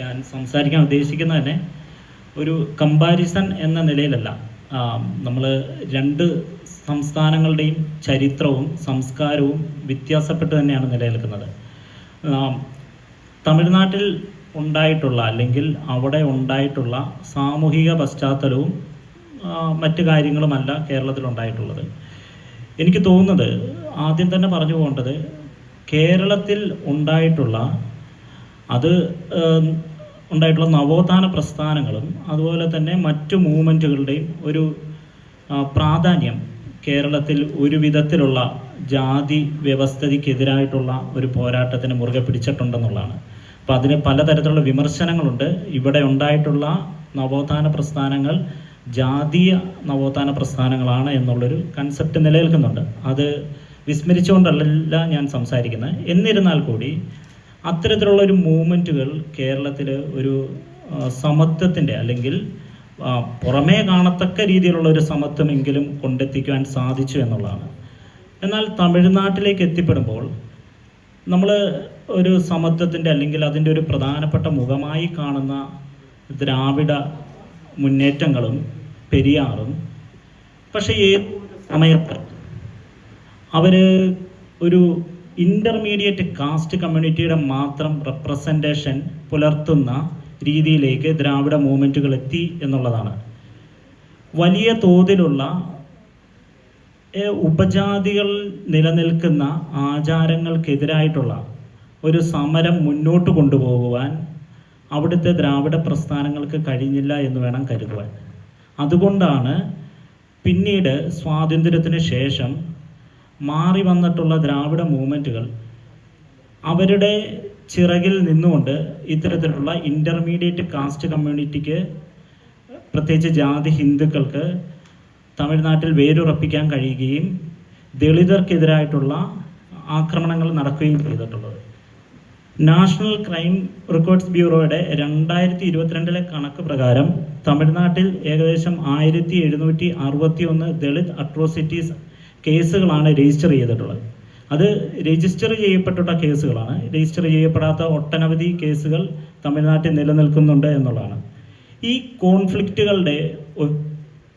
ഞാൻ സംസാരിക്കാൻ ഉദ്ദേശിക്കുന്നത് തന്നെ ഒരു കമ്പാരിസൺ എന്ന നിലയിലല്ല. നമ്മൾ രണ്ട് സംസ്ഥാനങ്ങളുടെയും ചരിത്രവും സംസ്കാരവും വ്യത്യാസപ്പെട്ട് തന്നെയാണ് നിലനിൽക്കുന്നത്. തമിഴ്നാട്ടിൽ ഉണ്ടായിട്ടുള്ള അല്ലെങ്കിൽ അവിടെ ഉണ്ടായിട്ടുള്ള സാമൂഹിക പശ്ചാത്തലവും മറ്റു കാര്യങ്ങളുമല്ല കേരളത്തിൽ ഉണ്ടായിട്ടുള്ളത്. എനിക്ക് തോന്നുന്നത് ആദ്യം തന്നെ പറഞ്ഞു പോകേണ്ടത് കേരളത്തിൽ ഉണ്ടായിട്ടുള്ള അത് ഉണ്ടായിട്ടുള്ള നവോത്ഥാന പ്രസ്ഥാനങ്ങളും അതുപോലെ തന്നെ മറ്റു മൂവ്മെന്റുകളുടെയും ഒരു പ്രാധാന്യം കേരളത്തിൽ ഒരു വിധത്തിലുള്ള ജാതി വ്യവസ്ഥതിക്കെതിരായിട്ടുള്ള ഒരു പോരാട്ടത്തിന് മുറുകെ പിടിച്ചിട്ടുണ്ടെന്നുള്ളതാണ്. അപ്പോൾ അതിന് പലതരത്തിലുള്ള വിമർശനങ്ങളുണ്ട്. ഇവിടെ ഉണ്ടായിട്ടുള്ള നവോത്ഥാന പ്രസ്ഥാനങ്ങൾ ജാതീയ നവോത്ഥാന പ്രസ്ഥാനങ്ങളാണ് എന്നുള്ളൊരു കൺസെപ്റ്റ് നിലനിൽക്കുന്നുണ്ട്. അത് വിസ്മരിച്ചുകൊണ്ടല്ല ഞാൻ സംസാരിക്കുന്നത്. എന്നിരുന്നാൽ കൂടി അത്തരത്തിലുള്ള ഒരു മൂവ്മെന്റുകൾ കേരളത്തിൽ ഒരു സമത്വത്തിന്റെ അല്ലെങ്കിൽ പുറമേ കാണത്തക്ക രീതിയിലുള്ള ഒരു സമത്വമെങ്കിലും കൊണ്ടെത്തിക്കുവാൻ സാധിച്ചു എന്നുള്ളതാണ്. എന്നാൽ തമിഴ്നാട്ടിലേക്ക് എത്തിപ്പെടുമ്പോൾ നമ്മൾ ഒരു സമത്വത്തിന്റെ അല്ലെങ്കിൽ അതിന്റെ ഒരു പ്രധാനപ്പെട്ട മുഖമായി കാണുന്ന ദ്രാവിഡ മുന്നേറ്റങ്ങളും പെരിയാറും പക്ഷേ ഏത് സമയത്ത് അവർ ഒരു ഇന്റർമീഡിയറ്റ് കാസ്റ്റ് കമ്മ്യൂണിറ്റിയുടെ മാത്രം റെപ്രസെന്റേഷൻ പുലർത്തുന്ന രീതിയിലേക്ക് ദ്രാവിഡ മൂവ്മെന്റുകൾ എത്തി എന്നുള്ളതാണ്. വലിയ തോതിലുള്ള ഉപജാതികൾ നിലനിൽക്കുന്ന ആചാരങ്ങൾക്കെതിരായിട്ടുള്ള ഒരു സമരം മുന്നോട്ട് കൊണ്ടുപോകുവാൻ അവിടുത്തെ ദ്രാവിഡ പ്രസ്ഥാനങ്ങൾക്ക് കഴിഞ്ഞില്ല എന്ന് വേണം കരുതുവാൻ. അതുകൊണ്ടാണ് പിന്നീട് സ്വാതന്ത്ര്യത്തിന് ശേഷം മാറി വന്നിട്ടുള്ള ദ്രാവിഡ മൂവ്മെന്റുകൾ അവരുടെ ചിറകിൽ നിന്നുകൊണ്ട് ഇത്തരത്തിലുള്ള ഇന്റർമീഡിയറ്റ് കാസ്റ്റ് കമ്മ്യൂണിറ്റിക്ക് പ്രത്യേകിച്ച് ജാതി ഹിന്ദുക്കൾക്ക് തമിഴ്നാട്ടിൽ വേരുറപ്പിക്കാൻ കഴിയുകയും ദളിതർക്കെതിരായിട്ടുള്ള ആക്രമണങ്ങൾ നടക്കുകയും ചെയ്തിട്ടുള്ളത്. നാഷണൽ ക്രൈം റെക്കോർഡ്സ് ബ്യൂറോയുടെ രണ്ടായിരത്തി ഇരുപത്തിരണ്ടിലെ കണക്ക് പ്രകാരം തമിഴ്നാട്ടിൽ ഏകദേശം ആയിരത്തി എഴുന്നൂറ്റി അറുപത്തി ഒന്ന് ദളിത് അട്രോസിറ്റീസ് കേസുകളാണ് രജിസ്റ്റർ ചെയ്തിട്ടുള്ളത്. അത് രജിസ്റ്റർ ചെയ്യപ്പെട്ടുള്ള കേസുകളാണ്. രജിസ്റ്റർ ചെയ്യപ്പെടാത്ത ഒട്ടനവധി കേസുകൾ തമിഴ്നാട്ടിൽ നിലനിൽക്കുന്നുണ്ട് എന്നുള്ളതാണ്. ഈ കോൺഫ്ലിക്റ്റുകളുടെ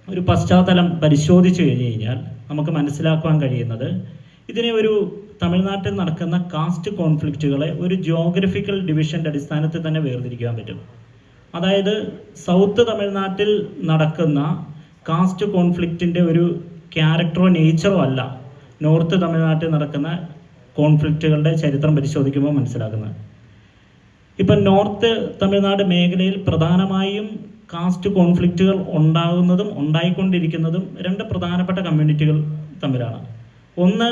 ഒരു പശ്ചാത്തലം പരിശോധിച്ചു കഴിഞ്ഞ് കഴിഞ്ഞാൽ നമുക്ക് മനസ്സിലാക്കുവാൻ കഴിയുന്നത് ഇതിനെ ഒരു തമിഴ്നാട്ടിൽ നടക്കുന്ന കാസ്റ്റ് കോൺഫ്ലിക്റ്റുകളെ ഒരു ജോഗ്രഫിക്കൽ ഡിവിഷന്റെ അടിസ്ഥാനത്തിൽ തന്നെ വേർതിരിക്കാൻ പറ്റും. അതായത് സൗത്ത് തമിഴ്നാട്ടിൽ നടക്കുന്ന കാസ്റ്റ് കോൺഫ്ലിക്റ്റിന്റെ ഒരു ക്യാരക്ടറോ നേച്ചറോ അല്ല. നോർത്ത് തമിഴ്നാട്ടിൽ നടക്കുന്ന കോൺഫ്ലിക്റ്റുകളുടെ ചരിത്രം പരിശോധിക്കുമ്പോൾ മനസ്സിലാക്കുന്നത്. ഇപ്പം നോർത്ത് തമിഴ്നാട് മേഖലയിൽ പ്രധാനമായും കാസ്റ്റ് കോൺഫ്ലിക്റ്റുകൾ ഉണ്ടാകുന്നതും ഉണ്ടായിക്കൊണ്ടിരിക്കുന്നതും രണ്ട് പ്രധാനപ്പെട്ട കമ്മ്യൂണിറ്റികൾ തമ്മിലാണ്. ഒന്ന്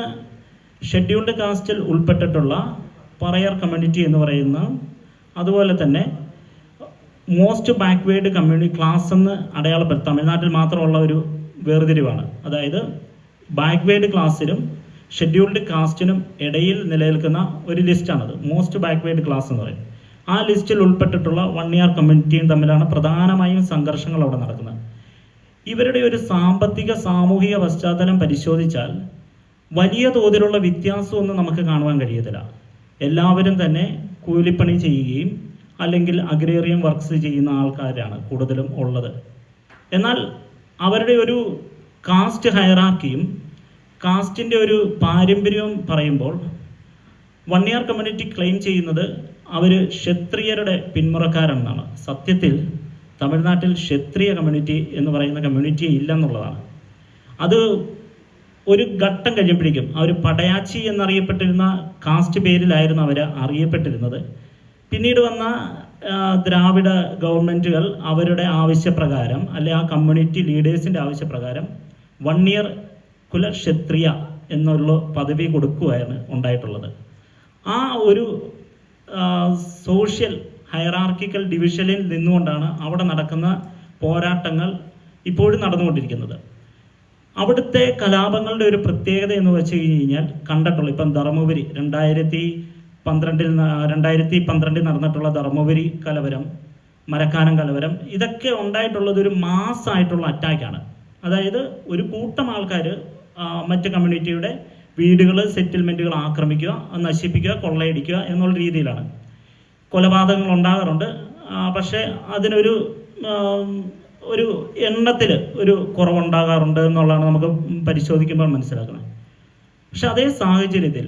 ഷെഡ്യൂൾഡ് കാസ്റ്റിൽ ഉൾപ്പെട്ടിട്ടുള്ള പറയർ കമ്മ്യൂണിറ്റി എന്ന് പറയുന്ന അതുപോലെ തന്നെ മോസ്റ്റ് ബാക്ക്വേർഡ് കമ്മ്യൂണി ക്ലാസ് എന്ന് അടയാളപ്പെടുത്തും. തമിഴ്നാട്ടിൽ മാത്രമുള്ള ഒരു വേർതിരിവാണ്. അതായത് ബാക്ക്വേർഡ് ക്ലാസ്സിനും ഷെഡ്യൂൾഡ് കാസ്റ്റിനും ഇടയിൽ നിലനിൽക്കുന്ന ഒരു ലിസ്റ്റാണത് മോസ്റ്റ് ബാക്ക്വേർഡ് ക്ലാസ് എന്ന് പറയും. ആ ലിസ്റ്റിൽ ഉൾപ്പെട്ടിട്ടുള്ള വൺ ഇയർ കമ്മ്യൂണിറ്റിയും തമ്മിലാണ് പ്രധാനമായും സംഘർഷങ്ങൾ അവിടെ നടക്കുന്നത്. ഇവരുടെ ഒരു സാമ്പത്തിക സാമൂഹിക പശ്ചാത്തലം പരിശോധിച്ചാൽ വലിയ തോതിലുള്ള വ്യത്യാസമൊന്നും നമുക്ക് കാണുവാൻ കഴിയത്തില്ല. എല്ലാവരും തന്നെ കൂലിപ്പണി ചെയ്യുകയും അല്ലെങ്കിൽ അഗ്രേറിയം വർക്ക്സ് ചെയ്യുന്ന ആൾക്കാരാണ് കൂടുതലും ഉള്ളത്. എന്നാൽ അവരുടെ ഒരു കാസ്റ്റ് ഹയറാക്കിയും കാസ്റ്റിന്റെ ഒരു പാരമ്പര്യവും പറയുമ്പോൾ വൺ ഇയർ കമ്മ്യൂണിറ്റി ക്ലെയിം ചെയ്യുന്നത് അവർ ക്ഷത്രിയരുടെ പിന്മുറക്കാരെന്നാണ്. സത്യത്തിൽ തമിഴ്നാട്ടിൽ ക്ഷത്രിയ കമ്മ്യൂണിറ്റി എന്ന് പറയുന്ന കമ്മ്യൂണിറ്റി ഇല്ലെന്നുള്ളതാണ്. അത് ഒരു ഘട്ടം കഴിയുമ്പോഴേക്കും അവർ പടയാച്ചി എന്നറിയപ്പെട്ടിരുന്ന കാസ്റ്റ് പേരിലായിരുന്നു അവർ അറിയപ്പെട്ടിരുന്നത്. പിന്നീട് വന്ന ദ്രാവിഡ ഗവൺമെന്റുകൾ അവരുടെ ആവശ്യപ്രകാരം അല്ലെ ആ കമ്മ്യൂണിറ്റി ലീഡേഴ്സിന്റെ ആവശ്യപ്രകാരം വൺ ഇയർ കുലക്ഷത്രിയ എന്നുള്ള പദവി കൊടുക്കുകയാണ് ഉണ്ടായിട്ടുള്ളത്. ആ ഒരു സോഷ്യൽ ഹയറാർക്കിക്കൽ ഡിവിഷനിൽ നിന്നുകൊണ്ടാണ് അവിടെ നടക്കുന്ന പോരാട്ടങ്ങൾ ഇപ്പോഴും നടന്നുകൊണ്ടിരിക്കുന്നത്. അവിടുത്തെ കലാപങ്ങളുടെ ഒരു പ്രത്യേകത എന്ന് വെച്ച് കഴിഞ്ഞാൽ കണ്ടിട്ടുള്ളൂ ഇപ്പം ധർമ്മപുരി രണ്ടായിരത്തി പന്ത്രണ്ടിൽ രണ്ടായിരത്തി പന്ത്രണ്ടിൽ നടന്നിട്ടുള്ള ധർമ്മപുരി കലവരം മരക്കാനം കലവരം ഇതൊക്കെ ഉണ്ടായിട്ടുള്ളത് ഒരു മാസ് ആയിട്ടുള്ള അറ്റാക്കാണ്. അതായത് ഒരു കൂട്ടം ആൾക്കാർ മറ്റ് കമ്മ്യൂണിറ്റിയുടെ വീടുകൾ സെറ്റിൽമെന്റുകൾ ആക്രമിക്കുക നശിപ്പിക്കുക കൊള്ളയടിക്കുക എന്നുള്ള രീതിയിലാണ്. കൊലപാതകങ്ങൾ ഉണ്ടാകാറുണ്ട്. പക്ഷേ അതിനൊരു ഒരു എണ്ണത്തിൽ ഒരു കുറവുണ്ടാകാറുണ്ട് എന്നുള്ളതാണ് നമുക്ക് പരിശോധിക്കുമ്പോൾ മനസ്സിലാക്കുന്നത്. പക്ഷെ അതേ സാഹചര്യത്തിൽ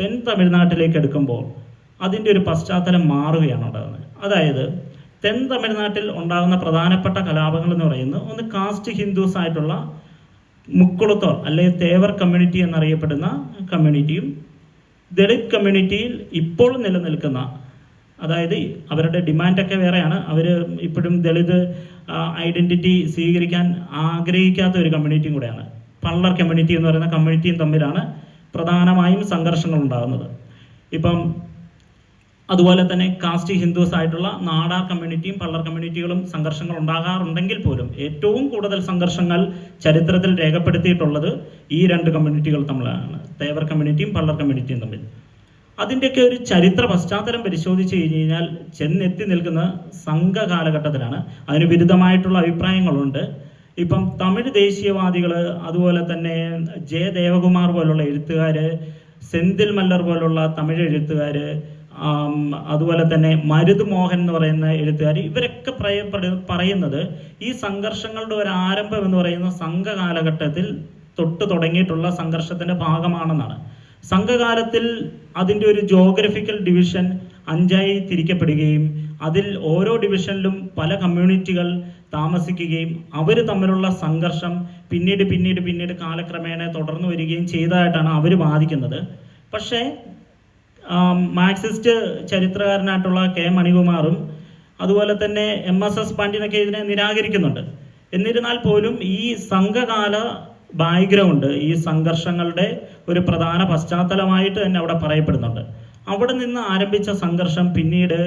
തെൻ തമിഴ്നാട്ടിലേക്ക് എടുക്കുമ്പോൾ അതിന്റെ ഒരു പശ്ചാത്തലം മാറുകയാണ് ഉണ്ടാകുന്നത്. അതായത് തെൻ തമിഴ്നാട്ടിൽ ഉണ്ടാകുന്ന പ്രധാനപ്പെട്ട കലാപങ്ങൾ എന്ന് പറയുന്നത് ഒന്ന് കാസ്റ്റ് ഹിന്ദുസ് ആയിട്ടുള്ള മുക്കുളത്തോൾ അല്ലെങ്കിൽ തേവർ കമ്മ്യൂണിറ്റി എന്നറിയപ്പെടുന്ന കമ്മ്യൂണിറ്റിയും ദളിത് കമ്മ്യൂണിറ്റിയിൽ ഇപ്പോൾ നിലനിൽക്കുന്ന അതായത് അവരുടെ ഡിമാൻഡൊക്കെ വേറെയാണ്. അവർ ഇപ്പോഴും ദളിത് ഐഡന്റിറ്റി സ്വീകരിക്കാൻ ആഗ്രഹിക്കാത്ത ഒരു കമ്മ്യൂണിറ്റിയും കൂടെയാണ്. പള്ളർ കമ്മ്യൂണിറ്റി എന്ന് പറയുന്ന കമ്മ്യൂണിറ്റിയും തമ്മിലാണ് പ്രധാനമായും സംഘർഷങ്ങൾ ഉണ്ടാകുന്നത് ഇപ്പം അതുപോലെ തന്നെ കാസ്റ്റ് ഹിന്ദുസ് ആയിട്ടുള്ള നാടാർ കമ്മ്യൂണിറ്റിയും പള്ളർ കമ്മ്യൂണിറ്റികളും സംഘർഷങ്ങൾ ഉണ്ടാകാറുണ്ടെങ്കിൽ പോലും ഏറ്റവും കൂടുതൽ സംഘർഷങ്ങൾ ചരിത്രത്തിൽ രേഖപ്പെടുത്തിയിട്ടുള്ളത് ഈ രണ്ട് കമ്മ്യൂണിറ്റികൾ തമ്മിലാണ്. തേവർ കമ്മ്യൂണിറ്റിയും പള്ളർ കമ്മ്യൂണിറ്റിയും തമ്മിൽ. അതിന്റെയൊക്കെ ഒരു ചരിത്ര പശ്ചാത്തലം പരിശോധിച്ച് കഴിഞ്ഞ് കഴിഞ്ഞാൽ ചെന്നെത്തി നിൽക്കുന്ന സംഘ കാലഘട്ടത്തിലാണ് അതിന് വിരുദ്ധമായിട്ടുള്ള അഭിപ്രായങ്ങളുണ്ട്. ഇപ്പം തമിഴ് ദേശീയവാദികൾ അതുപോലെ തന്നെ ജെ ദേവകുമാർ പോലുള്ള എഴുത്തുകാർ സെന്തിൽ മല്ലർ പോലുള്ള തമിഴ് എഴുത്തുകാർ അതുപോലെ തന്നെ മരുത് മോഹൻ എന്ന് പറയുന്ന എഴുത്തുകാർ ഇവരൊക്കെ പറയുന്നത് ഈ സംഘർഷങ്ങളുടെ ഒരു ആരംഭം എന്ന് പറയുന്ന സംഘ കാലഘട്ടത്തിൽ തൊട്ട് തുടങ്ങിയിട്ടുള്ള സംഘർഷത്തിന്റെ ഭാഗമാണെന്നാണ്. സംഘകാലത്തിൽ അതിന്റെ ഒരു ജോഗ്രഫിക്കൽ ഡിവിഷൻ അഞ്ചായി തിരിക്കപ്പെടുകയും അതിൽ ഓരോ ഡിവിഷനിലും പല കമ്മ്യൂണിറ്റികൾ താമസിക്കുകയും അവർ തമ്മിലുള്ള സംഘർഷം പിന്നീട് പിന്നീട് പിന്നീട് കാലക്രമേണ തുടർന്നു വരികയും ചെയ്തതായിട്ടാണ് അവർ വാദിക്കുന്നത്. പക്ഷേ മാർക്സിസ്റ്റ് ചരിത്രകാരനായിട്ടുള്ള കെ മണികുമാറും അതുപോലെ തന്നെ എം എസ് എസ് പാണ്ഡ്യനൊക്കെ ഇതിനെ നിരാകരിക്കുന്നുണ്ട്. എന്നിരുന്നാൽ പോലും ഈ സംഘകാല ബാക്ക്ഗ്രൗണ്ട് ഈ സംഘർഷങ്ങളുടെ ഒരു പ്രധാന പശ്ചാത്തലമായിട്ട് തന്നെ അവിടെ പറയപ്പെടുന്നുണ്ട്. അവിടെ നിന്ന് ആരംഭിച്ച സംഘർഷം പിന്നീട്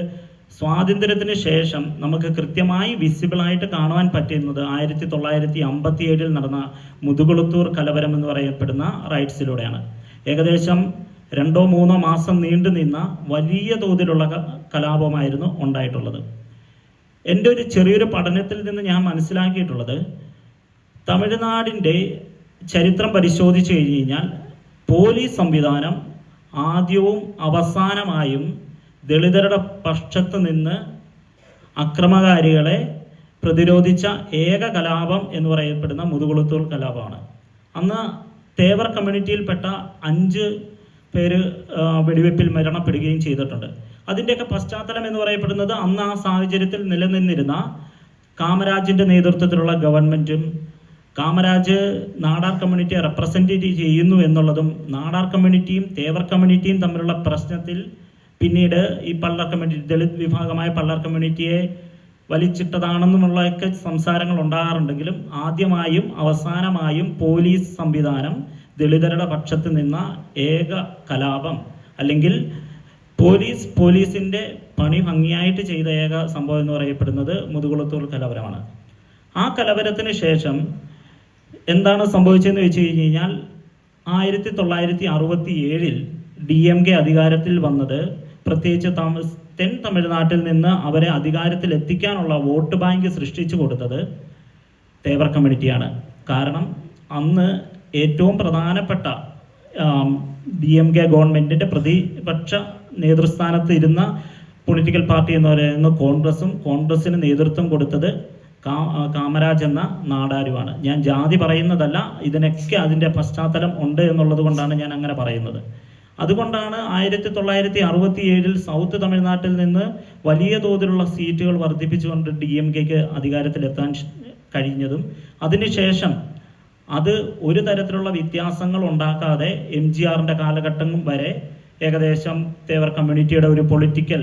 സ്വാതന്ത്ര്യത്തിന് ശേഷം നമുക്ക് കൃത്യമായി വിസിബിളായിട്ട് കാണുവാൻ പറ്റുന്നത് ആയിരത്തി തൊള്ളായിരത്തി അമ്പത്തി ഏഴിൽ നടന്ന മുതുകുളത്തൂർ കലവരം എന്ന് പറയപ്പെടുന്ന റൈറ്റ്സിലൂടെയാണ്. ഏകദേശം രണ്ടോ മൂന്നോ മാസം നീണ്ടു നിന്ന വലിയ തോതിലുള്ള കലാപമായിരുന്നു ഉണ്ടായിട്ടുള്ളത്. എന്റെ ഒരു ചെറിയൊരു പഠനത്തിൽ നിന്ന് ഞാൻ മനസ്സിലാക്കിയിട്ടുള്ളത് തമിഴ്നാടിന്റെ ചരിത്രം പരിശോധിച്ചു കഴിഞ്ഞ് കഴിഞ്ഞാൽ പോലീസ് സംവിധാനം ആദ്യവും അവസാനമായും ദളിതരുടെ പക്ഷത്ത് നിന്ന് അക്രമകാരികളെ പ്രതിരോധിച്ച ഏക കലാപം എന്ന് പറയപ്പെടുന്ന മുതുകുളത്തൂർ കലാപമാണ്. അന്ന് തേവർ കമ്മ്യൂണിറ്റിയിൽപ്പെട്ട അഞ്ച് പേര് വെടിവെപ്പിൽ മരണപ്പെടുകയും ചെയ്തിട്ടുണ്ട്. അതിന്റെയൊക്കെ പശ്ചാത്തലം എന്ന് പറയപ്പെടുന്നത് അന്ന് ആ സാഹചര്യത്തിൽ നിലനിന്നിരുന്ന കാമരാജിന്റെ നേതൃത്വത്തിലുള്ള ഗവൺമെന്റും കാമരാജ് നാടാർ കമ്മ്യൂണിറ്റിയെ റെപ്രസെന്റ് ചെയ്യുന്നു എന്നുള്ളതും നാടാർ കമ്മ്യൂണിറ്റിയും തേവർ കമ്മ്യൂണിറ്റിയും തമ്മിലുള്ള പ്രശ്നത്തിൽ പിന്നീട് ഈ പള്ളർ കമ്മ്യൂണിറ്റി ദളിത് വിഭാഗമായ പള്ളർ കമ്മ്യൂണിറ്റിയെ വലിച്ചിട്ടതാണെന്നുമുള്ളൊക്കെ സംസാരങ്ങൾ ഉണ്ടാകാറുണ്ടെങ്കിലും ആദ്യമായും അവസാനമായും പോലീസ് സംവിധാനം ദളിതരുടെ പക്ഷത്ത് നിന്ന ഏക കലാപം അല്ലെങ്കിൽ പോലീസ് പോലീസിന്റെ പണി ഭംഗിയായിട്ട് ചെയ്ത ഏക സംഭവം എന്ന് പറയപ്പെടുന്നത് മുതുകുളത്തൂർ കലവരമാണ്. ആ കലവരത്തിന് ശേഷം എന്താണ് സംഭവിച്ചതെന്ന് വെച്ച് കഴിഞ്ഞ് കഴിഞ്ഞാൽ ആയിരത്തി തൊള്ളായിരത്തി അറുപത്തി ഏഴിൽ ഡി എം കെ അധികാരത്തിൽ വന്നത് പ്രത്യേകിച്ച് തമിഴ് തെൻ തമിഴ്നാട്ടിൽ നിന്ന് അവരെ അധികാരത്തിൽ എത്തിക്കാനുള്ള വോട്ട് ബാങ്ക് സൃഷ്ടിച്ചു കൊടുത്തത് തേവർ കമ്മ്യൂണിറ്റിയാണ് കാരണം അന്ന് ഏറ്റവും പ്രധാനപ്പെട്ട ഡി എം കെ ഗവൺമെന്റിന്റെ പ്രതിപക്ഷ നേതൃസ്ഥാനത്ത് ഇരുന്ന പൊളിറ്റിക്കൽ പാർട്ടി എന്ന് പറയുന്നത് കോൺഗ്രസും കോൺഗ്രസിന് നേതൃത്വം കൊടുത്തത് കാമരാജ് എന്ന നാടാരുമാണ് ഞാൻ ജാതി പറയുന്നതല്ല ഇതിനൊക്കെ അതിന്റെ പശ്ചാത്തലം ഉണ്ട് എന്നുള്ളത് കൊണ്ടാണ് ഞാൻ അങ്ങനെ പറയുന്നത്. അതുകൊണ്ടാണ് ആയിരത്തി തൊള്ളായിരത്തി അറുപത്തി ഏഴിൽ സൗത്ത് തമിഴ്നാട്ടിൽ നിന്ന് വലിയ തോതിലുള്ള സീറ്റുകൾ വർദ്ധിപ്പിച്ചുകൊണ്ട് ഡി എം കെക്ക് അധികാരത്തിലെത്താൻ കഴിഞ്ഞതും. അതിനുശേഷം അത് ഒരു തരത്തിലുള്ള വ്യത്യാസങ്ങൾ ഉണ്ടാക്കാതെ എം ജി ആറിന്റെ കാലഘട്ടം വരെ ഏകദേശം തേവർ കമ്മ്യൂണിറ്റിയുടെ ഒരു പൊളിറ്റിക്കൽ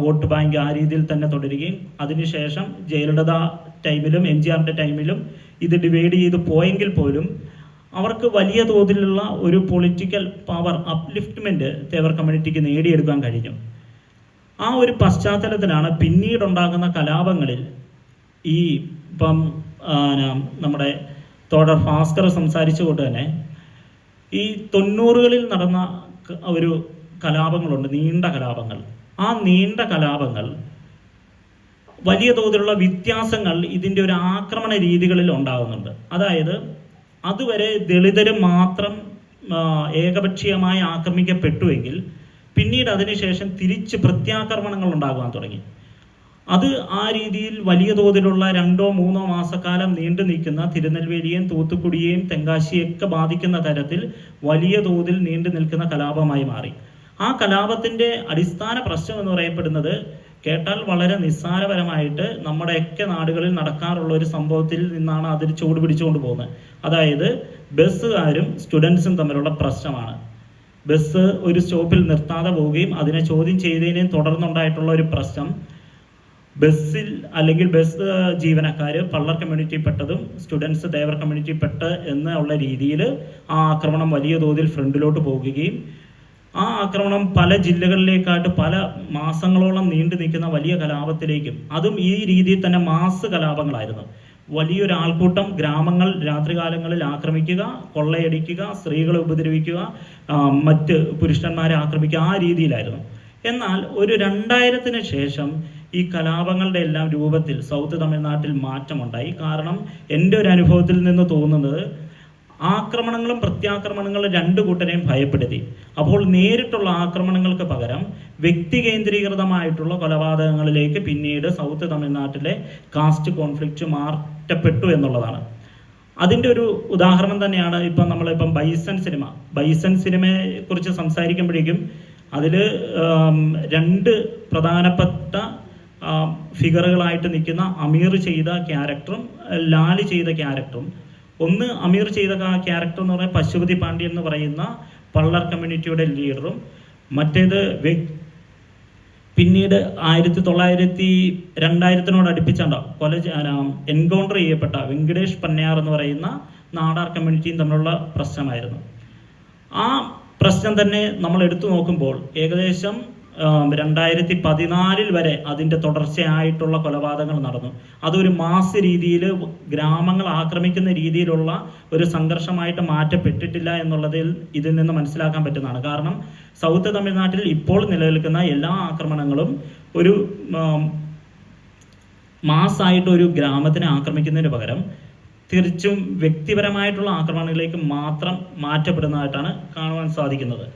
വോട്ട് ബാങ്ക് ആ രീതിയിൽ തന്നെ തുടരുകയും. അതിനുശേഷം ജയലളിത ടൈമിലും എം ജി ആറിന്റെ ടൈമിലും ഇത് ഡിവൈഡ് ചെയ്ത് പോയെങ്കിൽ പോലും അവർക്ക് വലിയ തോതിലുള്ള ഒരു പൊളിറ്റിക്കൽ പവർ അപ്ലിഫ്റ്റ്മെന്റ് തേവർ കമ്മ്യൂണിറ്റിക്ക് നേടിയെടുക്കാൻ കഴിഞ്ഞു. ആ ഒരു പശ്ചാത്തലത്തിലാണ് പിന്നീടുണ്ടാകുന്ന കലാപങ്ങളിൽ ഈ ഇപ്പം നമ്മുടെ തോടർ ഭാസ്കർ സംസാരിച്ചുകൊണ്ട് തന്നെ ഈ തൊണ്ണൂറുകളിൽ നടന്ന ഒരു കലാപങ്ങളുണ്ട് നീണ്ട കലാപങ്ങൾ. ആ നീണ്ട കലാപങ്ങൾ വലിയ തോതിലുള്ള വ്യത്യാസങ്ങൾ ഇതിന്റെ ഒരു ആക്രമണ രീതികളിൽ ഉണ്ടാകുന്നുണ്ട്. അതായത് അതുവരെ ദളിതര് മാത്രം ഏകപക്ഷീയമായി ആക്രമിക്കപ്പെട്ടുവെങ്കിൽ പിന്നീട് അതിനുശേഷം തിരിച്ച് പ്രത്യാക്രമണങ്ങൾ ഉണ്ടാകുവാൻ തുടങ്ങി. അത് ആ രീതിയിൽ വലിയ തോതിലുള്ള രണ്ടോ മൂന്നോ മാസക്കാലം നീണ്ടു നിൽക്കുന്ന തിരുനെൽവേലിയെയും തൂത്തുക്കുടിയെയും തെങ്കാശിയൊക്കെ ബാധിക്കുന്ന തരത്തിൽ വലിയ തോതിൽ നീണ്ടു നിൽക്കുന്ന കലാപമായി മാറി. ആ കലാപത്തിന്റെ അടിസ്ഥാന പ്രശ്നം എന്ന് പറയപ്പെടുന്നത് കേട്ടാൽ വളരെ നിസ്സാരപരമായിട്ട് നമ്മുടെയൊക്കെ നാടുകളിൽ നടക്കാറുള്ള ഒരു സംഭവത്തിൽ നിന്നാണ് അതിൽ ചൂട് പിടിച്ചുകൊണ്ട് പോകുന്നത്. അതായത് ബസ്സുകാരും സ്റ്റുഡൻസും തമ്മിലുള്ള പ്രശ്നമാണ്. ബസ് ഒരു സ്റ്റോപ്പിൽ നിർത്താതെ പോവുകയും അതിനെ ചോദ്യം ചെയ്തതിനെയും തുടർന്നുണ്ടായിട്ടുള്ള ഒരു പ്രശ്നം. ബസ്സിൽ അല്ലെങ്കിൽ ബസ് ജീവനക്കാർ പള്ളർ കമ്മ്യൂണിറ്റി പെട്ടതും സ്റ്റുഡൻസ് ദേവർ കമ്മ്യൂണിറ്റി പെട്ട എന്നുള്ള രീതിയിൽ ആ ആക്രമണം വലിയ തോതിൽ ഫ്രണ്ടിലോട്ട് പോകുകയും ആ ആക്രമണം പല ജില്ലകളിലേക്കായിട്ട് പല മാസങ്ങളോളം നീണ്ടു നിൽക്കുന്ന വലിയ കലാപത്തിലേക്കും അതും ഈ രീതിയിൽ തന്നെ മാസ് കലാപങ്ങളായിരുന്നു. വലിയൊരു ആൾക്കൂട്ടം ഗ്രാമങ്ങൾ രാത്രികാലങ്ങളിൽ ആക്രമിക്കുക കൊള്ളയടിക്കുക സ്ത്രീകളെ ഉപദ്രവിക്കുക മറ്റ് പുരുഷന്മാരെ ആക്രമിക്കുക ആ രീതിയിലായിരുന്നു. എന്നാൽ ഒരു രണ്ടായിരത്തിന് ശേഷം ഈ കലാപങ്ങളുടെ എല്ലാം രൂപത്തിൽ സൗത്ത് തമിഴ്നാട്ടിൽ മാറ്റമുണ്ടായി. കാരണം എന്റെ ഒരു അനുഭവത്തിൽ നിന്ന് തോന്നുന്നത് ആക്രമണങ്ങളും പ്രത്യാക്രമണങ്ങളും രണ്ടു കൂട്ടരെയും ഭയപ്പെടുത്തി. അപ്പോൾ നേരിട്ടുള്ള ആക്രമണങ്ങൾക്ക് പകരം വ്യക്തി കേന്ദ്രീകൃതമായിട്ടുള്ള കൊലപാതകങ്ങളിലേക്ക് പിന്നീട് സൗത്ത് തമിഴ്നാട്ടിലെ കാസ്റ്റ് കോൺഫ്ലിക്റ്റ് മാറ്റപ്പെട്ടു എന്നുള്ളതാണ്. അതിന്റെ ഒരു ഉദാഹരണം തന്നെയാണ് ഇപ്പം നമ്മളിപ്പം ബൈസൺ സിനിമ. ബൈസൺ സിനിമയെ കുറിച്ച് സംസാരിക്കുമ്പോഴേക്കും അതിൽ രണ്ട് പ്രധാനപ്പെട്ട ഫിഗറുകളായിട്ട് നിൽക്കുന്ന അമീർ ചെയ്ത ക്യാരക്ടറും ലാൽ ചെയ്ത ക്യാരക്ടറും ഒന്ന് അമീർ ചെയ്ത ക്യാരക്ടർ എന്ന് പറഞ്ഞാൽ പശുപതി പാണ്ഡ്യൻ എന്ന് പറയുന്ന പള്ളർ കമ്മ്യൂണിറ്റിയുടെ ലീഡറും മറ്റേത് പിന്നീട് ആയിരത്തി തൊള്ളായിരത്തി രണ്ടായിരത്തിനോട് അടുപ്പിച്ചുണ്ടാവും കൊല എൻകൗണ്ടർ ചെയ്യപ്പെട്ട വെങ്കടേഷ് പന്നയാർ എന്ന് പറയുന്ന നാടാർ കമ്മ്യൂണിറ്റിയും തമ്മിലുള്ള പ്രശ്നമായിരുന്നു. ആ പ്രശ്നം തന്നെ നമ്മൾ എടുത്തു നോക്കുമ്പോൾ ഏകദേശം രണ്ടായിരത്തി പതിനാലിൽ വരെ അതിന്റെ തുടർച്ചയായിട്ടുള്ള കൊലപാതകങ്ങൾ നടന്നു. അതൊരു മാസ് രീതിയിൽ ഗ്രാമങ്ങൾ ആക്രമിക്കുന്ന രീതിയിലുള്ള ഒരു സംഘർഷമായിട്ട് മാറ്റപ്പെട്ടിട്ടില്ല എന്നുള്ളതിൽ ഇതിൽ നിന്ന് മനസ്സിലാക്കാൻ പറ്റുന്നതാണ്. കാരണം സൗത്ത് തമിഴ്നാട്ടിൽ ഇപ്പോൾ നിലനിൽക്കുന്ന എല്ലാ ആക്രമണങ്ങളും ഒരു മാസായിട്ട് ഒരു ഗ്രാമത്തിനെ ആക്രമിക്കുന്നതിന് പകരം തിരിച്ചും വ്യക്തിപരമായിട്ടുള്ള ആക്രമണങ്ങളിലേക്ക് മാത്രം മാറ്റപ്പെടുന്നതായിട്ടാണ് കാണുവാൻ സാധിക്കുന്നത്.